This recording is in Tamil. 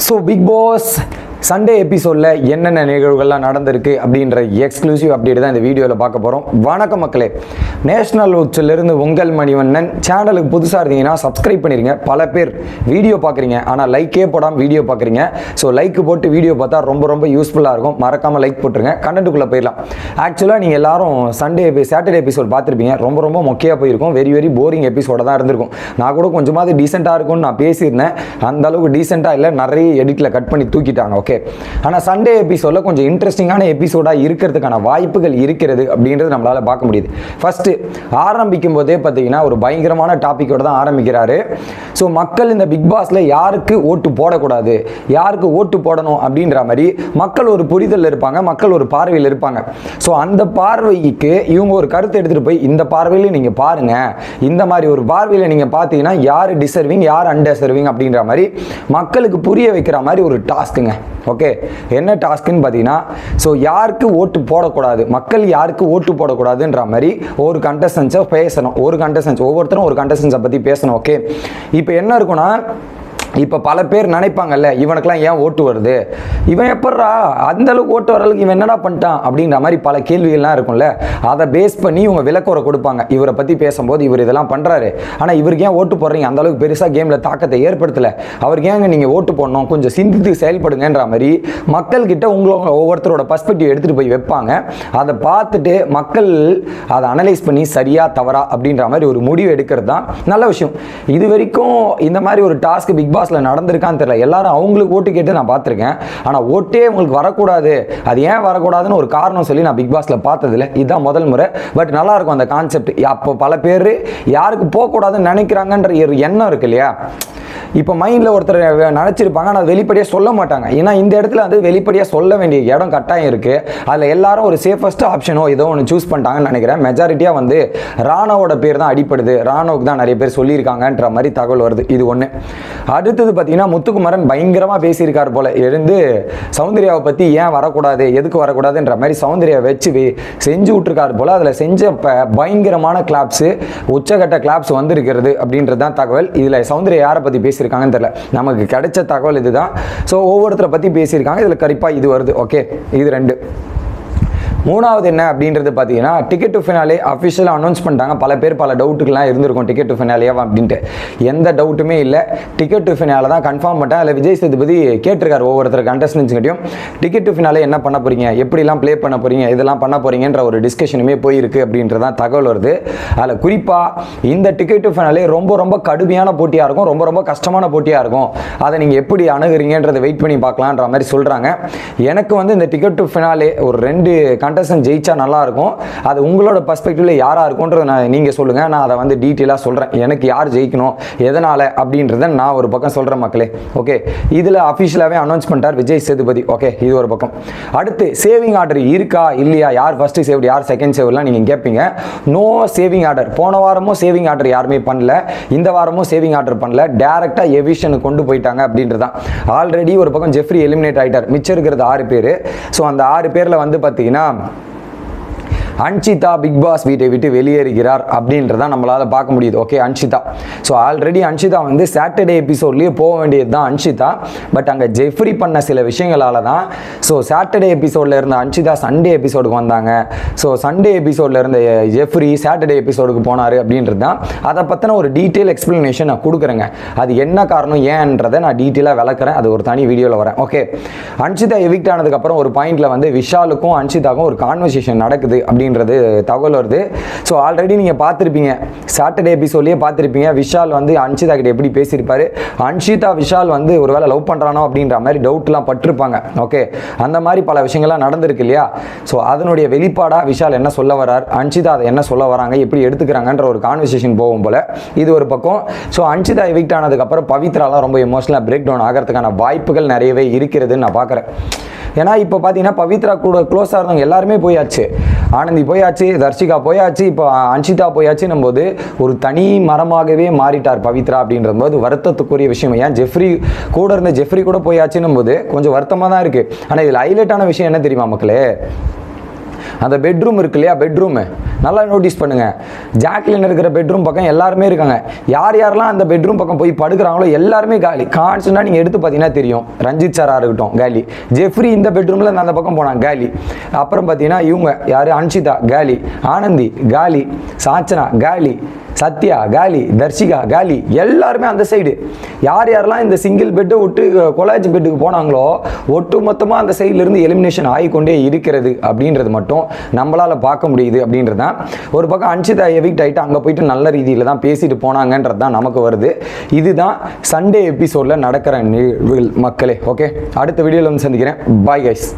ஸோ பிக் பாஸ் சண்டே எபிசோடில் என்னென்ன நிகழ்வுகள்லாம் நடந்திருக்கு அப்படின்ற எக்ஸ்க்ளூசிவ் அப்டேட் தான் இந்த வீடியோவில் பார்க்க போகிறோம் வணக்கம் மக்களே. நேஷனல் உச்சிலிருந்து உங்கள் மணிவண்ணன். சேனலுக்கு புதுசாக இருந்தீங்கன்னா சப்ஸ்கிரைப் பண்ணிடுங்க பல பேர் வீடியோ பார்க்குறீங்க. ஆனால் லைக்கே போடாமல் வீடியோ பார்க்குறீங்க. ஸோ லைக் போட்டு வீடியோ பார்த்தா ரொம்ப ரொம்ப யூஸ்ஃபுல்லாக இருக்கும். மறக்காமல் லைக் போட்டுருங்க. கண்டென்ட்டுக்குள்ளே போயிடலாம். ஆக்சுவலாக நீங்கள் எல்லாரும் சண்டே சாட்டர்டே எபிசோட் பார்த்துருப்பீங்க. ரொம்ப ரொம்ப மொக்கையாக போயிருக்கும். வெரி வெரி போரிங் எபிசோட தான் இருந்திருக்கும். நான் கூட கொஞ்சமாவது டீசெண்டாக இருக்கும்னு நான் பேசியிருந்தேன். அந்த அளவுக்கு டீசெண்டாக இல்லை. நிறைய எடிட்டில் கட் பண்ணி தூக்கிட்டாங்க. ஓகே ஆனால் சண்டே எபிசோடில் கொஞ்சம் இன்ட்ரெஸ்டிங்கான எபிசோடாக இருக்கிறதுக்கான வாய்ப்புகள் இருக்கிறது அப்படின்றது நம்மளால் பார்க்க முடியுது. ஃபஸ்ட்டு ஆரம்பிக்கும் போதே பார்த்தீங்கன்னா ஒரு பயங்கரமான டாப்பிக்கோட தான் ஆரம்பிக்கிறாரு. ஸோ மக்கள் இந்த பிக் பாஸில் யாருக்கு ஓட்டு போடக்கூடாது? யாருக்கு ஓட்டு போடணும் அப்படின்ற மாதிரி மக்கள் ஒரு புரிதலில் இருப்பாங்க மக்கள் ஒரு பார்வையில் இருப்பாங்க. ஸோ அந்த பார்வைக்கு இவங்க ஒரு கருத்தை எடுத்துகிட்டு போய் இந்த பார்வையில் நீங்கள் பாருங்கள் இந்த மாதிரி ஒரு பார்வையில் நீங்கள் பார்த்தீங்கன்னா யார் டிசர்விங் யார் அன்டெசர்விங் அப்படின்ற மாதிரி மக்களுக்கு புரிய வைக்கிற மாதிரி ஒரு டாஸ்க்குங்க. ஓகே? என்ன டாஸ்க்குன்னு பார்த்தீங்கன்னா ஸோ யாருக்கு ஓட்டு போடக்கூடாது? மக்கள் யாருக்கு ஓட்டு போடக்கூடாதுன்ற மாதிரி ஒரு கண்டஸ்டன்ஸை பேசணும். ஒரு கண்டஸ்டன்ஸ் ஒவ்வொருத்தரும் ஒரு கண்டஸ்டன்ஸை பற்றி பேசணும் ஓகே இப்போ என்ன இருக்குன்னா இப்போ பல பேர் நினைப்பாங்கல்ல இவனுக்கெல்லாம் ஏன் ஓட்டு வருது? இவன் எப்பட்றா? அந்த அளவுக்கு ஓட்டு வர அளவுக்கு இவன் என்னடா பண்ணிட்டான்? அப்படின்ற மாதிரி பல கேள்விகள்லாம் இருக்கும்ல. அதை பேஸ் பண்ணி இவங்க விளக்குறை கொடுப்பாங்க. இவரை பற்றி பேசும்போது இவர் இதெல்லாம் பண்ணுறாரு ஆனால் இவருக்கு ஏன் ஓட்டு போடுறீங்க? அந்தளவுக்கு பெருசாக கேமில் தாக்கத்தை ஏற்படுத்தலை. அவருக்கு ஏங்க நீங்கள் ஓட்டு போடணும்? கொஞ்சம் சிந்தித்து செயல்படுங்கன்ற மாதிரி மக்கள்கிட்ட உங்களோட ஒவ்வொருத்தரோட பர்ஸ்பெக்டிவ் எடுத்துகிட்டு போய் வைப்பாங்க. அதை பார்த்துட்டு மக்கள் அதை அனலைஸ் பண்ணி சரியா தவறா அப்படின்ற மாதிரி ஒரு முடிவு எடுக்கிறது தான் நல்ல விஷயம். இது வரைக்கும் இந்த மாதிரி ஒரு டாஸ்க் பிக் பாஸ் பாஸில் நடந்திருக்கான்னு தெரியல. எல்லாரும் அவங்களுக்கு ஓட்டு கேட்டு நான் பார்த்துருக்கேன். ஆனால் ஓட்டே உங்களுக்கு வரக்கூடாது. அது ஏன் வரக்கூடாதுன்னு ஒரு காரணம் சொல்லி நான் பிக் பாஸ்ல பார்த்ததில்ல. இதுதான் முதல் முறை. பட் நல்லா இருக்கும் அந்த கான்செப்ட். அப்போ பல பேர் யாருக்கு போகக்கூடாதுன்னு நினைக்கிறாங்கன்ற ஒரு எண்ணம் இருக்கு இல்லையா? இப்போ மைண்டில் ஒருத்தர் நினச்சிருப்பாங்க ஆனால் வெளிப்படையாக சொல்ல மாட்டாங்க. ஏன்னா இந்த இடத்துல வந்து வெளிப்படையாக சொல்ல வேண்டிய இடம் கட்டாயம் இருக்குது அதில் எல்லாரும் ஒரு சேஃபஸ்ட் ஆப்ஷனோ ஏதோ ஒன்று சூஸ் பண்ணிட்டாங்கன்னு நினைக்கிறேன். மெஜாரிட்டியாக வந்து ராணவோட பேர் தான் அடிப்படுது. ராணுவுக்கு தான் நிறைய பேர் சொல்லியிருக்காங்கன்ற மாதிரி தகவல் வருது. இது ஒன்று அடுத்தது பார்த்தீங்கன்னா முத்துக்குமரன் பயங்கரமாக பேசியிருக்கார் போல். எழுந்து சௌந்தர்யாவை பற்றி ஏன் வரக்கூடாது எதுக்கு வரக்கூடாதுன்ற மாதிரி சௌந்தர்யா வச்சு செஞ்சு விட்ருக்காரு போல். அதில் செஞ்சப்ப பயங்கரமான கிளாப்ஸு உச்சகட்ட கிளாப்ஸ் வந்திருக்கிறது அப்படின்றது தான் தகவல். இதில் சௌந்தர்யா யாரை பற்றி பேசி பேசியிருக்காங்கன்னு தெரியல. நமக்கு கிடைச்ச தகவல் இதுதான். ஸோ ஒவ்வொருத்தரை பற்றி பேசியிருக்காங்க. இதில் கரிப்பாக இது வருது. ஓகே இது ரெண்டு. மூணாவது என்ன அப்படின்றது பார்த்தீங்கன்னா டிக்கெட் டு ஃபினாலே அஃபிஷியலாக அனௌன்ஸ் பண்ணிட்டாங்க. பல பேர் பல டவுட்டுக்கெலாம் இருந்திருக்கும் டிக்கெட் டு ஃபினாலேவா அப்படின்ட்டு. எந்த டவுட்டுமே இல்லை. டிக்கெட் டு ஃபினால தான் கன்ஃபார்ம் பண்ணிட்டேன். அதில் விஜய் சேதுபதி கேட்டிருக்காரு ஒவ்வொருத்தர் கண்டஸ்டன்ஸ்கிட்டையும் டிக்கெட் டு ஃபினாலே என்ன பண்ண போகிறீங்க எப்படிலாம் ப்ளே பண்ண போகிறீங்க இதெல்லாம் பண்ண போகிறீங்கன்ற ஒரு டிஸ்கஷனுமே போயிருக்கு அப்படின்றதான் தகவல் வருது. அதில் குறிப்பாக இந்த டிக்கெட் டு ஃபினாலே ரொம்ப ரொம்ப கடுமையான போட்டியாக இருக்கும். ரொம்ப ரொம்ப கஷ்டமான போட்டியாக இருக்கும். அதை நீங்கள் எப்படி அணுகுறீங்கன்றதை வெயிட் பண்ணி பார்க்கலான்ற மாதிரி சொல்கிறாங்க எனக்கு வந்து இந்த டிக்கெட் டு ஃபினாலே ஒரு ரெண்டு கண்டஸ்டன் ஜெயிச்சா நல்லா இருக்கும் அது உங்களோட பர்ஸ்பெக்டிவ்ல யாரா இருக்கும்ன்றத நான் நீங்க சொல்லுங்க. நான் அதை வந்து டீட்டெயிலாக சொல்றேன். எனக்கு யார் ஜெயிக்கணும் எதனால அப்படின்றத நான் ஒரு பக்கம் சொல்றேன் மக்களே. ஓகே இதுல அஃபிஷியலாகவே அனௌன்ஸ் பண்ணிட்டார் விஜய் சேதுபதி. ஓகே இது ஒரு பக்கம். அடுத்து சேவிங் ஆர்டர் இருக்கா இல்லையா? யார் ஃபர்ஸ்ட் சேவ்டு யார் செகண்ட் சேவ்லாம் நீங்க கேட்பீங்க நோ சேவிங் ஆர்டர் போன வாரமும் சேவிங் ஆர்டர் யாருமே பண்ணல. இந்த வாரமும் சேவிங் ஆர்டர் பண்ணல. டேரக்டா எவிஷனுக்கு கொண்டு போயிட்டாங்க அப்படின்றது தான் ஆல்ரெடி ஒரு பக்கம் ஜெஃப்ரி எலிமினேட் ஆயிட்டார். மிச்சம் இருக்கிறது ஆறு பேர். ஸோ அந்த ஆறு பேரில் வந்து பார்த்தீங்கன்னா না அன்ஷிதா பிக் பாஸ் வீட்டை விட்டு வெளியேறுகிறார் அப்படின்றத நம்மளால் பார்க்க முடியுது. Okay Anshitha. So already Anshitha வந்து சாட்டர்டே எபிசோட்லேயே போக வேண்டியது தான் அன்ஷிதா. பட் அங்கே ஜெஃப்ரி பண்ண சில விஷயங்களால தான் ஸோ சாட்டர்டே எபிசோடில் இருந்த அன்ஷிதா சண்டே எபிசோடுக்கு வந்தாங்க. ஸோ சண்டே எபிசோடில் இருந்த ஜெஃப்ரி சாட்டர்டே எபிசோடுக்கு போனார் அப்படின்றது தான். அதை பற்றின ஒரு டீட்டெயில் எக்ஸ்ப்ளனேஷன் நான் கொடுக்குறேங்க. அது என்ன காரணம் ஏன்றதை நான் டீட்டெயிலாக விளக்குறேன். அது ஒரு தனி வீடியோவில் வரேன். ஓகே அன்ஷிதா எவிக்ட் ஆனதுக்கப்புறம் ஒரு பாயிண்டில் வந்து விஷாலுக்கும் அன்ஷிதாக்கும் ஒரு கான்வர்சேஷன் நடக்குது அப்படின்னு அப்படின்றது தகவல் வருது. ஸோ ஆல்ரெடி நீங்கள் பார்த்துருப்பீங்க. சாட்டர்டே எபிசோட்லேயே பார்த்துருப்பீங்க. விஷால் வந்து அன்ஷிதா கிட்ட எப்படி பேசியிருப்பாரு? அன்ஷிதா விஷால் வந்து ஒருவேளை லவ் பண்ணுறானோ அப்படின்ற மாதிரி டவுட்லாம் பட்டிருப்பாங்க. ஓகே அந்த மாதிரி பல விஷயங்கள்லாம் நடந்திருக்கு இல்லையா? ஸோ அதனுடைய வெளிப்பாடாக விஷால் என்ன சொல்ல வரார்? அன்ஷிதா அதை என்ன சொல்ல வராங்க? எப்படி எடுத்துக்கிறாங்கன்ற ஒரு கான்வர்சேஷன் போகும் போல இது ஒரு பக்கம். ஸோ அன்ஷிதா எவிக்ட் ஆனதுக்கப்புறம் பவித்ராலாம் ரொம்ப எமோஷனலாக பிரேக் டவுன் ஆகிறதுக்கான வாய்ப்புகள் நிறையவே இருக்கிறதுன்னு நான் பார்க்குறேன். ஏன்னா இப்போ பார்த்தீங்கன்னா பவித்ரா கூட க்ளோஸாக இருந்தவங்க எல்லாருமே போயாச்சு. ஆனந்தி போயாச்சு தர்ஷிகா போயாச்சு இப்போ அன்ஷிதா போயாச்சுன்னும் போது ஒரு தனி மரமாகவே மாறிட்டார் பவித்ரா அப்படின்ற போது வருத்தத்துக்குரிய விஷயம். ஏன்? ஜெஃப்ரி கூட இருந்த ஜெஃப்ரி கூட போயாச்சுன்னும் போது கொஞ்சம் வருத்தமாக தான் இருக்குது ஆனால் இதில் ஹைலைட்டான விஷயம் என்ன தெரியுமா மக்களே? அந்த பெட்ரூம் இருக்கு இல்லையா? பெட்ரூமு நல்லா நோட்டீஸ் பண்ணுங்க. ஜாக்லின் இருக்கிற பெட்ரூம் பக்கம் எல்லாருமே இருக்காங்க. யார் யாரெல்லாம் அந்த பெட்ரூம் பக்கம் போய் படுக்கிறாங்களோ எல்லாருமே காலி. கான்ஸ்டன்டாக நீங்கள் எடுத்து பார்த்தீங்கன்னா தெரியும். ரஞ்சித் சாரா இருக்கட்டும் காலி. ஜெஃப்ரி இந்த பெட்ரூமில் அந்த பக்கம் போனாங்க காலி. அப்புறம் பார்த்தீங்கன்னா இவங்க யார்? அன்ஷிதா காலி. ஆனந்தி காலி. சாச்சனா காலி. சத்யா காலி தர்ஷிகா காலி எல்லாருமே அந்த சைடு யார் யாரெல்லாம் இந்த சிங்கிள் பெட்டை விட்டு கொலாஜ் பெட்டுக்கு போனாங்களோ ஒட்டு மொத்தமாக அந்த சைட்லேருந்து எலிமினேஷன் ஆகிக்கொண்டே இருக்கிறது அப்படின்றது மட்டும் நம்மளால் பார்க்க முடியுது அப்படின்றது தான் ஒரு பக்கம் அன்ஷிதா எவிக்ட் ஆகிட்டு அங்கே போயிட்டு நல்ல ரீதியில் தான் பேசிட்டு போனாங்கன்றது தான் நமக்கு வருது. இதுதான் சண்டே எபிசோடில் நடக்கிற நிகழ்வுகள் மக்களே ஓகே அடுத்த வீடியோவில் வந்து சந்திக்கிறேன். Bye guys